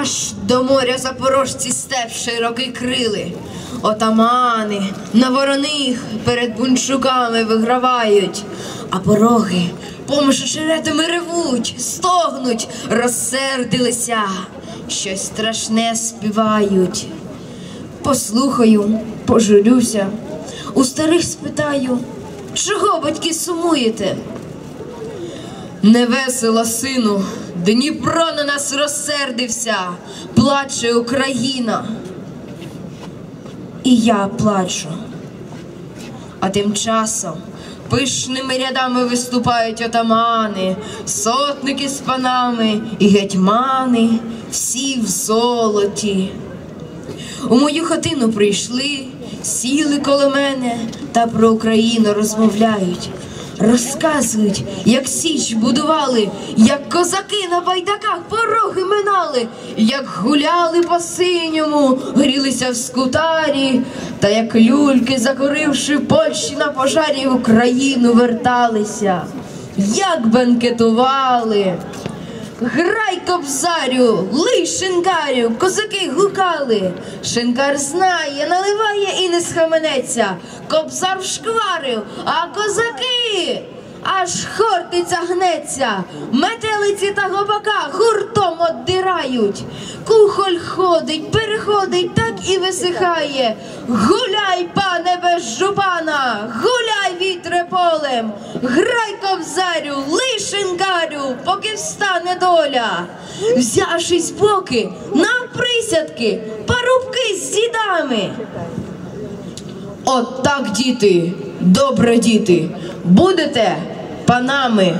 Аж до моря запорожці степ широкий крили. Отамани на вороних перед бунчуками вигравають, а пороги поміж очеретами ревуть, стогнуть, розсердилися, щось страшне співають. Послухаю, пожурюся, у старих спитаю, чого батьки сумуєте? Невесело, сину, Дніпро на нас розсердився, плаче Україна. І я плачу. А тим часом пишними рядами виступають отамани, сотники з панами і гетьмани, всі в золоті. У мою хатину прийшли, сіли коло мене та про Україну розмовляють. Розказують, як січ будували, як козаки на байдаках пороги минали, як гуляли по синьому, грілися в скутарі, та як люльки, закуривши Польщі на пожарі, в Україну верталися, як бенкетували. Грай кобзарю, лий шинкарю, козаки гукали. Шинкар знає, наливає і не схаменеться. Кобзар вшкварив, а козаки аж хортиця гнеться. Метелиці та гобака гуртом оддирають. Кухоль ходить, переходить, так і висихає. Гуляй, пане без жупана, гуляй вітре полем, грай кобзарю, лий шинкарю, поки встане доля. Взявшись поки на присядки, парубки з дідами. От так, діти, добре діти, будете панами.